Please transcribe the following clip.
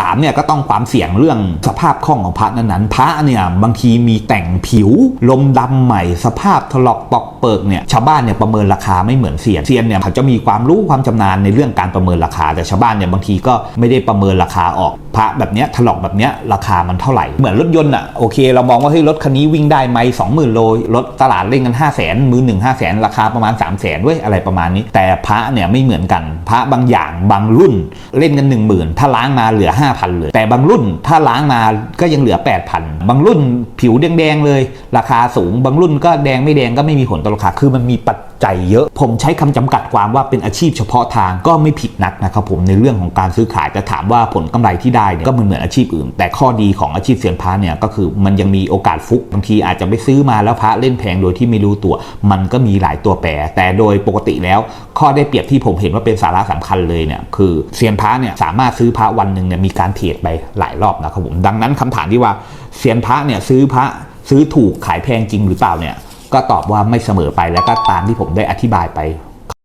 สามเนี่ยก็ต้องความเสี่ยงเรื่องสภาพคล่องของพระนั้นๆ พระเนี่ยบางทีมีแต่งผิว ลมดำใหม่ สภาพถลอกปอกเปิกเนี่ยชาวบ้านเนี่ยประเมินราคาไม่เหมือนเซียนเซียนเนี่ยเขาจะมีความรู้ความชำนาญในเรื่องการประเมินราคา แต่ชาวบ้านเนี่ยบางทีก็ไม่ได้ประเมินราคาออก ระแบบเนี้ยถลอกแบบเนี้ยราคามันเท่าไหร่ เหมือนรถยนต์อะโอเค เรามองว่าเฮ้ยรถคันนี้วิ่งได้ไหมสองหมื่นโลรถตลาดเล่นกัน5 0 0แสนมือหนึ่งห้าแสนราคาประมาณ3 0 0แสนเว้ยอะไรประมาณนี้ แต่พระเนี่ยไม่เหมือนกัน พระบางอย่างบางรุ่นเล่นกัน1 0,000ถ้าล้างมาเหลือ5,000เลยแต่บางรุ่นถ้าล้างมาก็ยังเหลือ8,000บางรุ่นผิวแดงๆเลย ราคาสูง บางรุ่นก็แดงไม่แดงก็ไม่มีผลต่อราคาคือมันมีปัจจัยเยอะ ผมใช้คำจำกัดความว่าเป็นอาชีพเฉพาะทางก็ไม่ผิดนักนะครับผมในเรื่องของการซื้อขายแต่ถามว่าผลกำไรที่ได้เนี่ยก็เหมือนเหมือนอาชีพอื่น แต่ข้อดีของอาชีพเซียนพระเนี่ยก็คือมันยังมีโอกาสฟุกบางทีอาจจะไปซื้อมาแล้วพระเล่นแพงโดยที่ไม่รู้ตัว มันก็มีหลายตัวแปร แต่โดยปกติแล้ว ข้อได้เปรียบที่ผมเห็นว่าเป็นสาระสำคัญเลยเนี่ยคือเซียนพระเนี่ยสามารถซื้อพระวันหนึ่งเนี่ยมีการเทรดไปหลายรอบนะครับผมดังนั้นคำถามที่ว่าเซียนพระเนี่ยซื้อพระซื้อถูกขายแพงจริงหรือเปล่าเนี่ยก็ตอบว่าไม่เสมอไปแล้วก็ตามที่ผมได้อธิบายไป